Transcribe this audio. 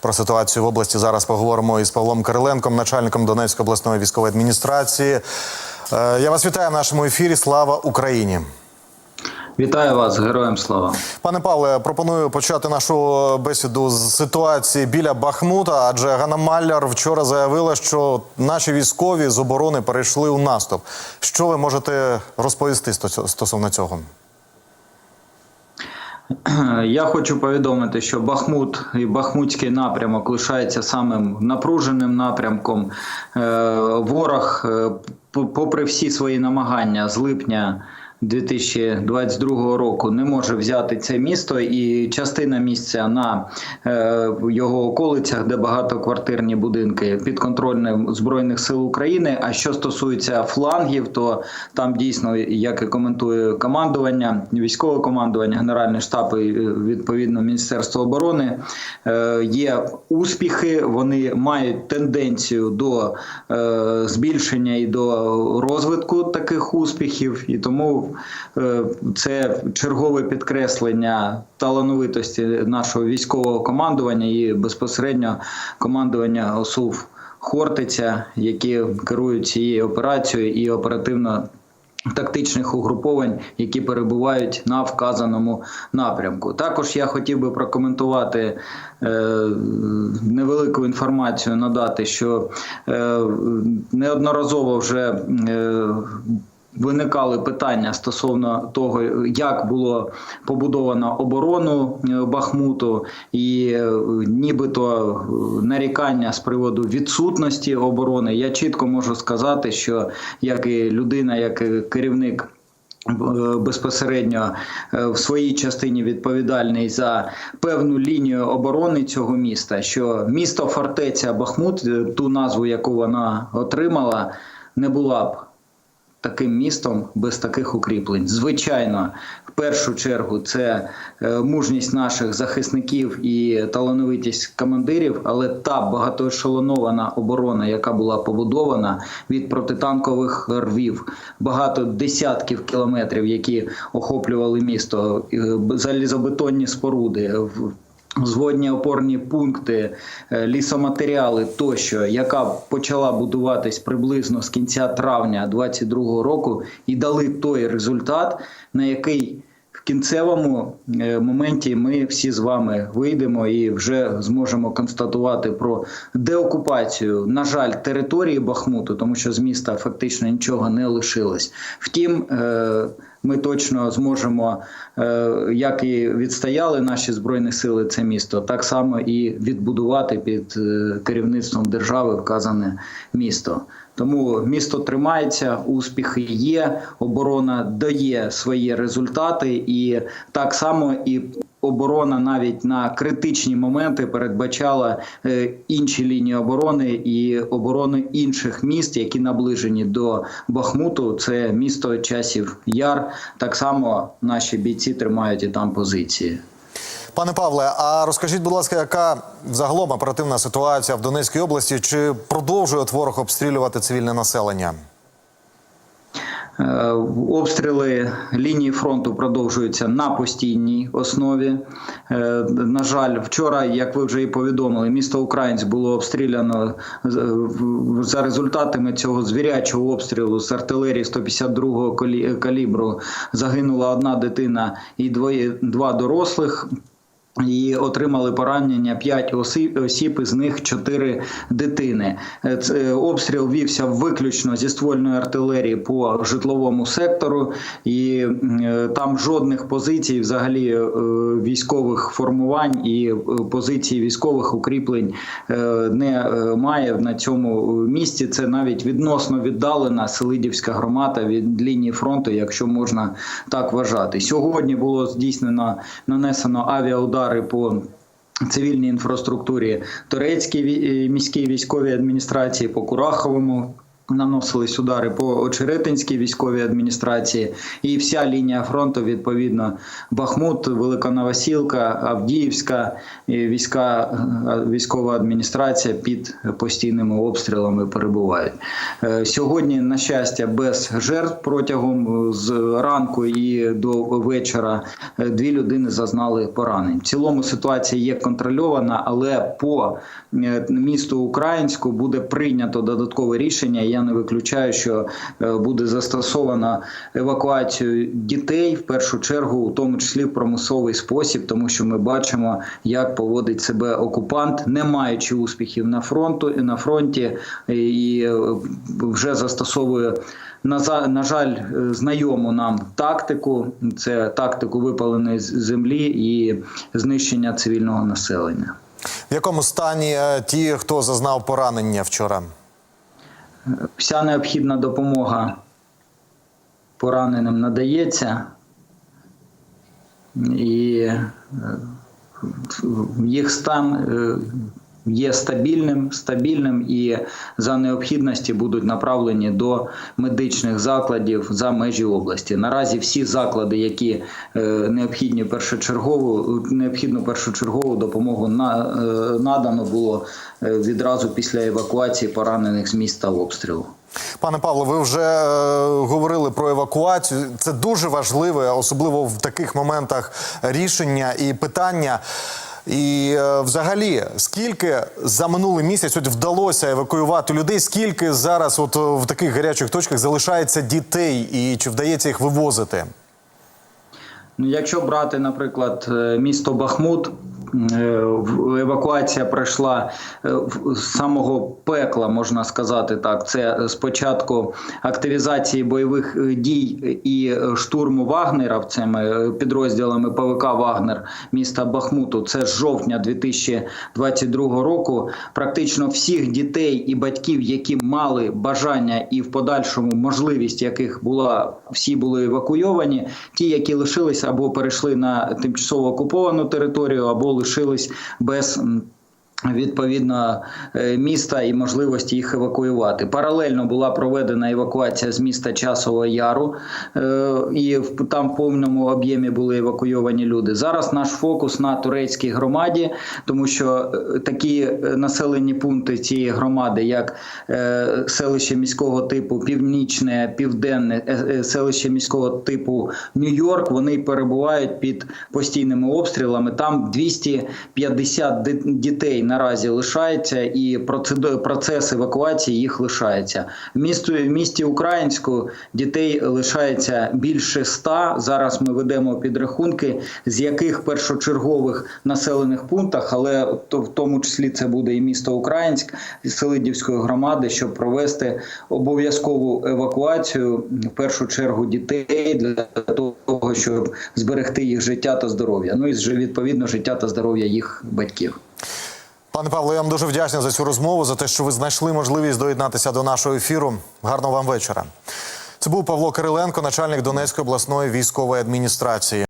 Про ситуацію в області зараз поговоримо із Павлом Кириленком, начальником Донецької обласної військової адміністрації. Е, Я вас вітаю в нашому ефірі. Слава Україні! Вітаю вас, героям слава. Пане Павле, пропоную почати нашу бесіду з ситуації біля Бахмута. Адже Ганна Малляр вчора заявила, що наші військові з оборони перейшли у наступ. Що ви можете розповісти сто- стосовно цього? Я хочу повідомити, що Бахмут і Бахмутський напрямок лишається самим напруженим напрямком. Е, Ворог, е, попри всі свої намагання з липня 2022 року, не може взяти це місто, і частина місця на е, його околицях, де багатоквартирні будинки підконтрольним збройних сил України. А що стосується флангів, то там дійсно, як і коментує командування, військове командування, генеральний штаб і е, відповідно Міністерство оборони, е, є успіхи. Вони мають тенденцію до збільшення і до розвитку таких успіхів, і тому е, це чергове підкреслення талановитості нашого військового командування і безпосередньо командування ОСУВ Хортиця, які керують цією операцією і оперативно. Тактичних угруповань, які перебувають на вказаному напрямку. Також я хотів би прокоментувати е, невелику інформацію, надати, що е, неодноразово вже е, Виникали питання стосовно того, як було побудовано оборону е, Бахмуту, і е, нібито е, нарікання з приводу відсутності оборони. Я чітко можу сказати, що як і людина, як і керівник. Безпосередньо в своїй частині відповідальний за певну лінію оборони цього міста, що місто фортеця Бахмут, ту назву, яку вона отримала, не була б таким містом без таких укріплень. Звичайно, в першу чергу це е, мужність наших захисників і талановитість командирів, але та багатоешелонована оборона, яка була побудована від протитанкових рвів, багато десятків кілометрів, які охоплювали місто, е, залізобетонні споруди. Зводні опорні пункти, е, лісоматеріали тощо, яка почала будуватись приблизно з кінця травня 2022 року, і дали той результат, на який в кінцевому е, моменті ми всі з вами вийдемо і вже зможемо констатувати про деокупацію, на жаль, території Бахмуту, тому що з міста фактично нічого не лишилось. Втім, е, ми точно зможемо, е, як і відстояли наші збройні сили це місто, так само і відбудувати під е, керівництвом держави вказане місто. Тому місто тримається, успіхи є, оборона дає свої результати, і так само і оборона навіть на критичні моменти передбачала е, інші лінії оборони і оборону інших міст, які наближені до Бахмуту. Це місто часів Яр. Так само наші бійці тримають і там позиції. Пане Павле, а розкажіть, будь ласка, яка загалом оперативна ситуація в Донецькій області? Чи продовжує ворог обстрілювати цивільне населення? Е, Обстріли лінії фронту продовжуються на постійній основі. Е, На жаль, вчора, як ви вже і повідомили, місто Українськ було обстріляно за результатами цього звірячого обстрілу з артилерії 152-го калібру. Загинула одна дитина і двоє два дорослих. І отримали поранення 5 осіб, із них 4 дитини. Е, це- Обстріл вівся виключно зі ствольної артилерії по житловому сектору, і е, там жодних позицій, взагалі е, військових формувань і е, позицій військових укріплень е, не е, має на цьому місці. Це навіть відносно віддалена Селидівська громада від лінії фронту, якщо можна так вважати. Сьогодні було здійснено нанесено авіаудари по цивільній інфраструктурі Турецькій е, міській військовій адміністрації по Кураховому. Наносились удари по Очеретинській військовій адміністрації, і вся лінія фронту відповідно Бахмут, Великоновосілка, Авдіївська і війська е, військова адміністрація під постійними обстрілами перебувають. Е, Сьогодні, на щастя, без жертв протягом е, з ранку і до вечора дві людини зазнали поранень. В цілому ситуація є контрольована, але по місту Українську буде прийнято додаткове рішення. Я не виключаю, що е, буде застосовано евакуацію дітей в першу чергу, у тому числі в промисловий спосіб, тому що ми бачимо, як поводить себе окупант, не маючи успіхів на фронту на фронті, і е, вже застосовує. На, жаль, знайому нам тактику це тактику випаленої землі і знищення цивільного населення. В якому стані е, ті, хто зазнав поранення вчора? Вся необхідна допомога пораненим надається, і е, їх стан е, є стабільним, стабільним і за необхідності будуть направлені до медичних закладів за межі області. Наразі всі заклади, які е, необхідні першочергову, необхідну першочергову допомогу на, е, надано було е, відразу після евакуації поранених з міста обстрілу. Пане Павло, ви вже е, говорили про евакуацію. Це дуже важливе, особливо в таких моментах рішення і питання. І е, взагалі, скільки за минулий місяць от вдалося евакуювати людей? Скільки зараз, от е, в таких гарячих точках, залишається дітей, і чи вдається їх вивозити? Ну, якщо брати, наприклад, е, місто Бахмут, евакуація пройшла е, з самого пекла, можна сказати так. Це спочатку активізації бойових е, дій і штурму Вагнера цими е, підрозділами ПВК Вагнер міста Бахмуту. Це з жовтня 2022 року. Практично всіх дітей і батьків, які мали бажання і в подальшому можливість, яких була всі були евакуйовані. Ті, які лишились або перейшли на тимчасово окуповану територію, або лишились без. Відповідно е, міста і можливості їх евакуювати. Паралельно була проведена евакуація з міста Часового Яру, е, і там в повному об'ємі були евакуйовані люди. Зараз наш фокус на турецькій громаді, тому що е, такі населені пункти цієї громади, як селище міського типу Північне, Південне, селище міського типу Нью-Йорк, вони перебувають під постійними обстрілами. Там 250 ди- дітей наразі лишається, і процес евакуації їх лишається. В місті, в місті Українську дітей лишається більше ста. Зараз ми ведемо підрахунки, з яких першочергових населених пунктах, але то- в тому числі це буде і місто Українськ і Селидівської громади, щоб провести обов'язкову евакуацію в першу чергу дітей для того, щоб зберегти їх життя та здоров'я. Ну і відповідно життя та здоров'я їх батьків. Пане Павло, я вам дуже вдячний за цю розмову, за те, що ви знайшли можливість доєднатися до нашого ефіру. Гарного вам вечора. Це був Павло Кириленко, начальник Донецької обласної військової адміністрації.